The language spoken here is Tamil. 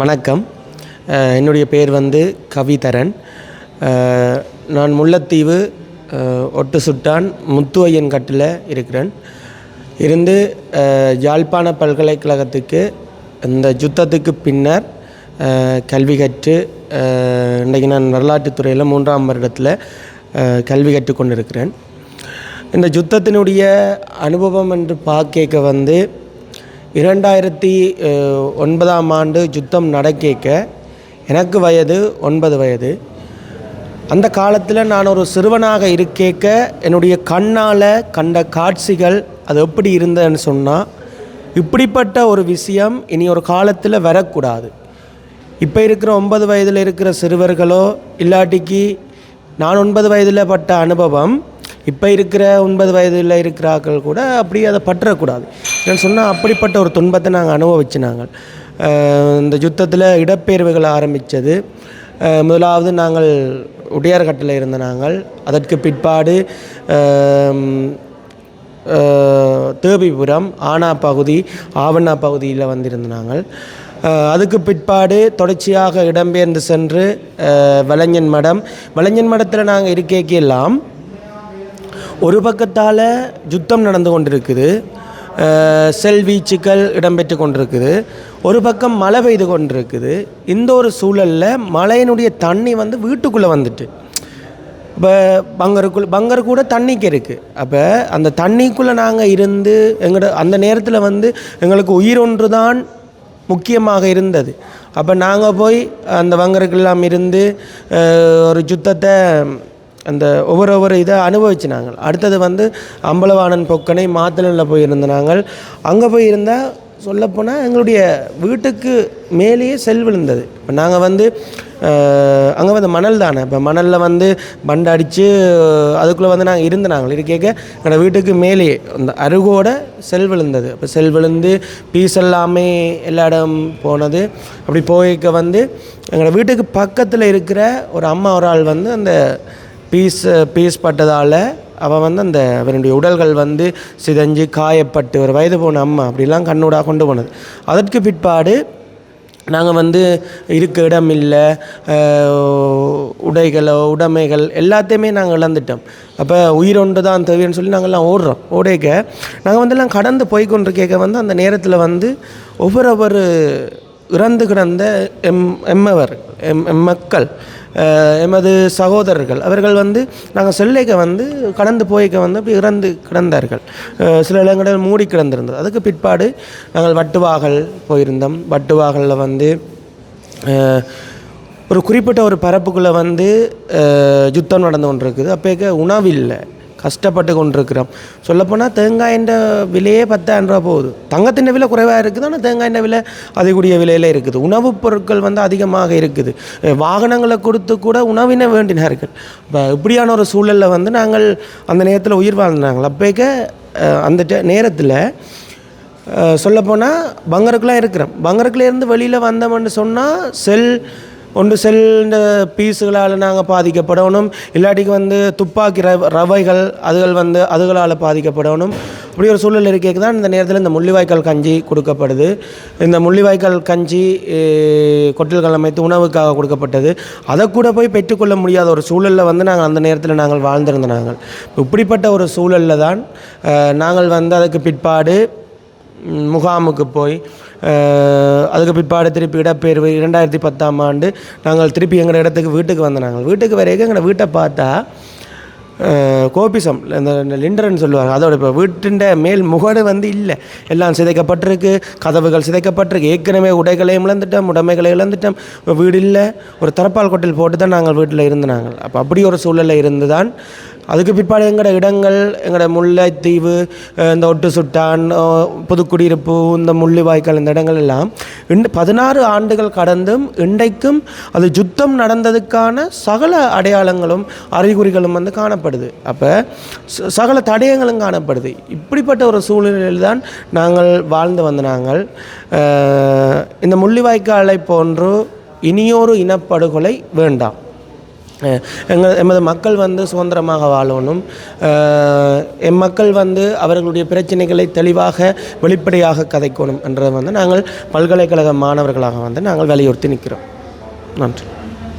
வணக்கம். என்னுடைய பேர் வந்து கவிதரன். நான் முல்லைத்தீவு ஒட்டு சுட்டான் முத்துவையன் கட்டில் இருக்கிறேன். இருந்து யாழ்ப்பாண பல்கலைக்கழகத்துக்கு இந்த யுத்தத்துக்கு பின்னர் கல்வி கற்று இன்றைக்கு நான் வரலாற்றுத்துறையில் மூன்றாம் வருடத்தில் கல்வி கற்று கொண்டிருக்கிறேன். இந்த யுத்தத்தினுடைய அனுபவம் என்று பார்க்க வந்து இரண்டாயிரத்தி ஒன்பதாம் ஆண்டு யுத்தம் நடக்கேக்க எனக்கு வயது ஒன்பது வயது. அந்த காலத்தில் நான் ஒரு சிறுவனாக இருக்கேக்க என்னுடைய கண்ணால் கண்ட காட்சிகள் அது எப்படி இருந்ததுன்னு சொன்னால் இப்படிப்பட்ட ஒரு விஷயம் இனி ஒரு காலத்தில் வரக்கூடாது. இப்போ இருக்கிற ஒன்பது வயதில் இருக்கிற சிறுவர்களோ இல்லாட்டிக்கு நான் ஒன்பது வயதில் பட்ட அனுபவம் இப்போ இருக்கிற ஒன்பது வயதில் இருக்கிறார்கள் கூட அப்படி அதை பற்றக்கூடாது. ஏன்னு சொன்னால் அப்படிப்பட்ட ஒரு துன்பத்தை நாங்கள் அனுபவிச்சு நாங்கள் இந்த யுத்தத்தில் இடப்பெயர்வுகள் ஆரம்பித்தது முதலாவது நாங்கள் உடையார்கட்டில் இருந்த நாங்கள். அதற்கு பிற்பாடு தேபிபுரம் ஆனா பகுதி ஆவண்ணா பகுதியில் வந்திருந்த நாங்கள். அதுக்கு பிற்பாடு தொடர்ச்சியாக இடம்பெயர்ந்து சென்று வளைஞன் மடம். வளைஞன் மடத்தில் நாங்கள் இருக்கைக்கெல்லாம் ஒரு பக்கத்தால் யுத்தம் நடந்து கொண்டிருக்குது. செல்வீச்சுக்கள் செல் வீச்சுக்கள் இடம்பெற்று கொண்டிருக்குது. ஒரு பக்கம் மழை பெய்து கொண்டிருக்குது. இந்த ஒரு சூழலில் மழையினுடைய தண்ணி வந்து வீட்டுக்குள்ளே வந்துட்டு. இப்போ பங்கருக்குள் பங்கர் கூட தண்ணிக்கு இருக்குது அப்போ அந்த தண்ணிக்குள்ளே நாங்கள் இருந்து எங்களோட அந்த நேரத்தில் வந்து எங்களுக்கு உயிர் ஒன்று தான் முக்கியமாக இருந்தது. அப்போ நாங்கள் போய் அந்த பங்கருக்கெல்லாம் இருந்து ஒரு சுத்தத்தை அந்த ஒவ்வொரு ஒவ்வொரு இதை அனுபவிச்சு நாங்கள் அடுத்தது வந்து அம்பலவாணன் பொக்கனை மாத்தலனில் போயிருந்த நாங்கள். அங்கே போய் இருந்தால் சொல்லப்போனால் எங்களுடைய வீட்டுக்கு மேலேயே செல் விழுந்தது. இப்போ நாங்கள் வந்து அங்கே வந்து மணல் தானே. இப்போ மணலில் வந்து பண்டை அடித்து அதுக்குள்ளே வந்து நாங்கள் இருந்த நாங்கள். இருக்கேக்க எங்களோட வீட்டுக்கு மேலேயே அந்த அருகோட செல் விழுந்தது. இப்போ செல் விழுந்து பீஸ் எல்லாமே எல்லா இடம் போனது. அப்படி போய்க்க வந்து எங்களோட வீட்டுக்கு பக்கத்தில் இருக்கிற ஒரு அம்மா ஒரு ஆள் வந்து அந்த பீஸ் பீஸ் பட்டதால் அவள் வந்து அந்த அவனுடைய உடல்கள் வந்து சிதஞ்சு காயப்பட்டு ஒரு வயது போன அம்மா அப்படிலாம் கண்ணூடாக கொண்டு போனது. அதற்கு பிற்பாடு நாங்கள் வந்து இருக்க இடம் இல்லை உடைகளோ உடைமைகள் எல்லாத்தையுமே நாங்கள் இழந்துட்டோம். அப்போ உயிரொன்று தான் தேவைன்னு சொல்லி நாங்கள்லாம் ஓடுறோம் ஓடேக்க. நாங்கள் வந்து எல்லாம் கடந்து போய் கொண்டு கேட்க வந்து அந்த நேரத்தில் வந்து ஒவ்வொரு ஒவ்வொரு இறந்து கிடந்த எம் எம்மவர் எம் எம் மக்கள் எமது சகோதரர்கள். அவர்கள் வந்து நாங்கள் செல்லைக்க வந்து கடந்து போய்க்க வந்து அப்படி இறந்து கிடந்தார்கள். சில இடங்களில் மூடி கிடந்திருந்தது. அதுக்கு பிற்பாடு நாங்கள் வட்டுவாகல் போயிருந்தோம். வட்டுவாகலில் வந்து ஒரு குறிப்பிட்ட ஒரு பரப்புக்குள்ளே வந்து யுத்தம் நடந்து கொண்டிருக்குது. அப்போக்க இல்லை கஷ்டப்பட்டு கொண்டிருக்கிறோம். சொல்லப்போனால் தேங்காயின் விலையே பத்தாயிரம் ரூபா போகுது. தங்கத்தின் விலை குறைவாக இருக்குது. ஆனால் தேங்காயின் விலை அதிகூடிய விலையில் இருக்குது. உணவுப் பொருட்கள் வந்து அதிகமாக இருக்குது. வாகனங்களை கொடுத்து கூட உணவினை வேண்டினார்கள். இப்போ இப்படியான ஒரு சூழலில் வந்து நாங்கள் அந்த நேரத்தில் உயிர் வாழ்ந்தாங்கள் அப்போக்க அந்த நேரத்தில் சொல்லப்போனால் பங்கருக்குலாம் இருக்கிறோம். பங்கருக்குலேருந்து வெளியில் வந்தோம்னு சொன்னால் செல் ஒன்று செல் இந்த பீஸுகளால் நாங்கள் பாதிக்கப்படணும். இல்லாட்டிக்கு வந்து துப்பாக்கி ரவ ரவைகள் அதுகள் வந்து அதுகளால் பாதிக்கப்படணும். அப்படி ஒரு சூழல் இருக்கேக்கு தான் இந்த நேரத்தில் இந்த முள்ளிவாய்க்கால் கஞ்சி கொடுக்கப்படுது. இந்த முள்ளிவாய்க்கால் கஞ்சி அஹ், கொட்டில்கள் அமைத்து உணவுக்காக கொடுக்கப்பட்டது. அதை கூட போய் பெற்றுக்கொள்ள முடியாத ஒரு சூழலில் வந்து நாங்கள் அந்த நேரத்தில் நாங்கள் வாழ்ந்திருந்த நாங்கள். இப்படிப்பட்ட ஒரு சூழலில் தான் நாங்கள் வந்து அதுக்கு பிற்பாடு முகாமுக்கு போய் அதுக்கு பிற்பாடு திருப்பி இடப்பெயர்வு இரண்டாயிரத்தி பத்தாம் ஆண்டு நாங்கள் திருப்பி எங்கள் இடத்துக்கு வீட்டுக்கு வந்தோம். நாங்கள் வீட்டுக்கு வரைக்கும் எங்களை வீட்டை பார்த்தா கோபிசம் இந்த லிண்டர்னு சொல்லுவாங்க. அதோட இப்போ வீட்டின் மேல் முகடு வந்து இல்லை. எல்லாம் சிதைக்கப்பட்டிருக்கு கதவுகள் சிதைக்கப்பட்டிருக்கு ஏற்கனவே உடைகளையும் இழந்துட்டோம் உடைமைகளை இழந்துட்டோம். இப்போ வீடு இல்லை. ஒரு தரப்பால் கொட்டில் போட்டு தான் நாங்கள் வீட்டில் இருந்து நாங்கள் அப்போ அப்படி ஒரு சூழலில் இருந்து தான் அதுக்கு பிற்பாடு எங்களோட இடங்கள் எங்களோட முல்லைத்தீவு இந்த ஒட்டு சுட்டான் புதுக்குடியிருப்பு இந்த முள்ளிவாய்க்கால் இந்த இடங்கள் எல்லாம் இன்று பதினாறு ஆண்டுகள் கடந்தும் இன்றைக்கும் அது யுத்தம் நடந்ததுக்கான சகல அடையாளங்களும் அறிகுறிகளும் வந்து காணப்படுது. அப்போ ச- சகல தடயங்களும் காணப்படுது. இப்படிப்பட்ட ஒரு சூழ்நிலையில் தான் நாங்கள் வாழ்ந்து வந்த நாங்கள் இந்த முள்ளிவாய்க்காலை போன்று இனியொரு இனப்படுகொலை வேண்டாம். எங்கள் எமது மக்கள் வந்து சுதந்திரமாக வாழணும். எம் மக்கள் வந்து அவர்களுடைய பிரச்சனைகளை தெளிவாக வெளிப்படையாக கதைக்கணும் என்றதை வந்து நாங்கள் பல்கலைக்கழக மாணவர்களாக வந்து நாங்கள் வலியுறுத்தி நிற்கிறோம். நன்றி.